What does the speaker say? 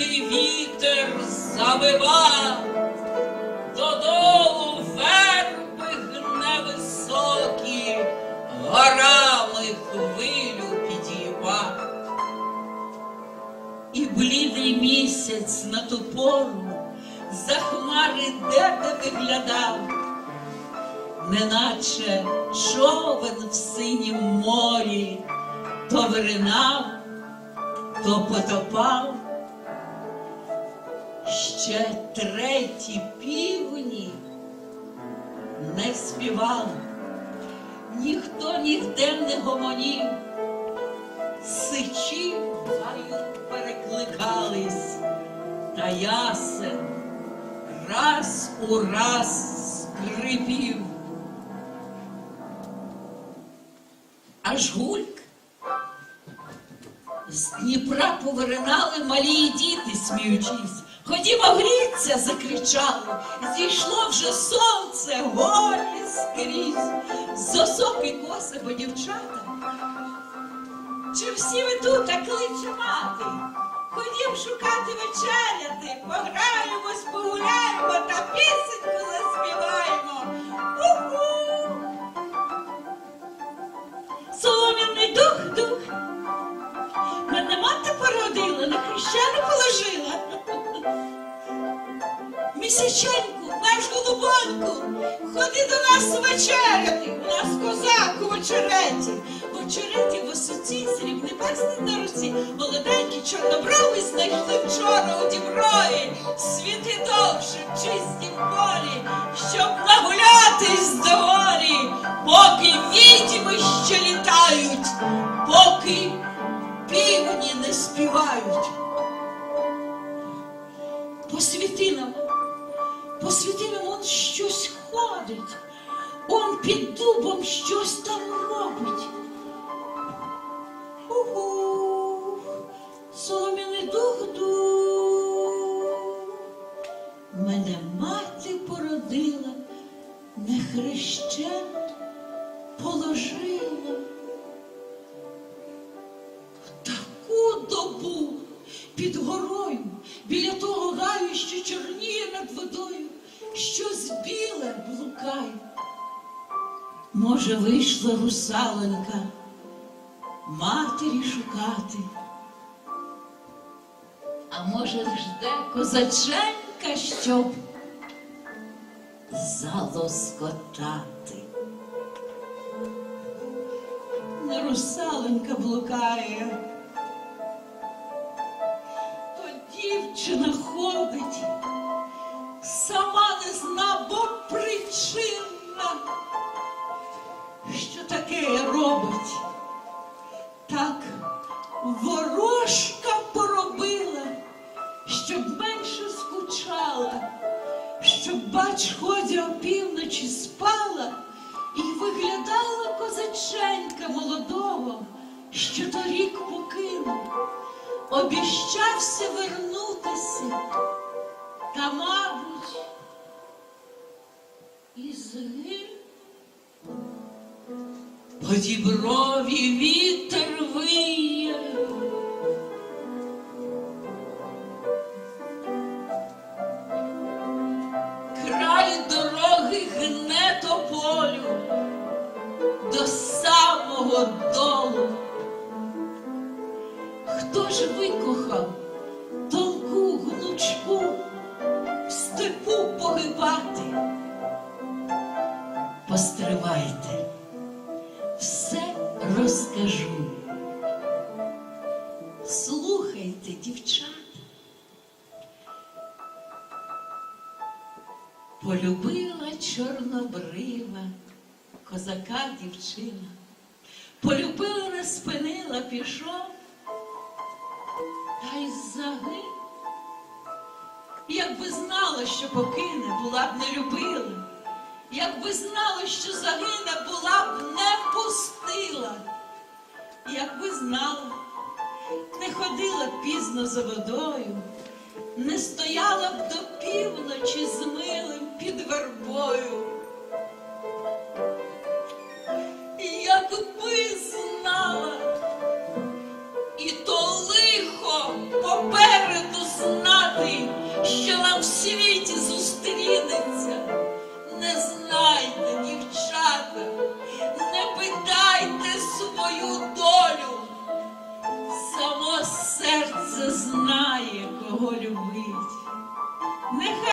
сердитий вітер завива, додолу верби гне високі, горами хвилю підійма. І блідий місяць на ту пору за хмари де виглядав, неначе човен в синім морі, то виринав, то потопав. Ще треті півні не співали, ніхто нігде не гомонів, сичі гаю перекликались, та ясен раз у раз скрипів. Аж гульк. З Дніпра повиринали малі діти, сміючись. Ходімо гріться, закричали. Зійшло вже сонце, голі скрізь. З осоки коси, бо дівчата. Чи всі ви тут так кличе мати? Ходім шукати вечеряти, пограємось, погуляємо та пісеньку Місяченьку, наш голубоньку, ходи до нас вечеряти. У нас козак у вечереті. В очереті висоці, срібний перстень на руці, молоденькі чорноброви знайшли вчора у діброї, світи довше в чистім полі, щоб нагулятись доволі, поки відьми ще літають, поки півні не співають. Посвіти нам, посвіти нам, он щось ходить, он під дубом щось там робить. Угу, солом'яний дух дух. Мене мати породила, не хрещена положила. Під горою, біля того гаю, що чорніє над водою, щось біле блукає. Може, вийшла русаленька матері шукати, а може, жде козаченька, щоб залоскотати. Не русаленька блукає, то дівчина ходить, Так ворожка поробила, щоб менше скучала, щоб бач, ходя опівночі спала і виглядала козаченька молодого, що торік покинув, обіщався вернутися, та, мабуть, і згинув. По діброві вітер до самого долу. Хто ж викохав тонку гнучку в степу погибати? Постривайте все розкажу. Слухайте, дівчата. Полюбила чорнобрива козака дівчина. Полюбила, не спинила, пішов, та й загинув. Якби знала, що покине, була б не любила. Якби знала, що загине, була б не пустила. Якби знала, не ходила пізно за водою, не стояла б до півночі з милим під вербою. І то лихо попереду знати, що нам в світі зустрінеться. Не знайте, дівчата, не питайте свою долю, само серце знає, кого любить.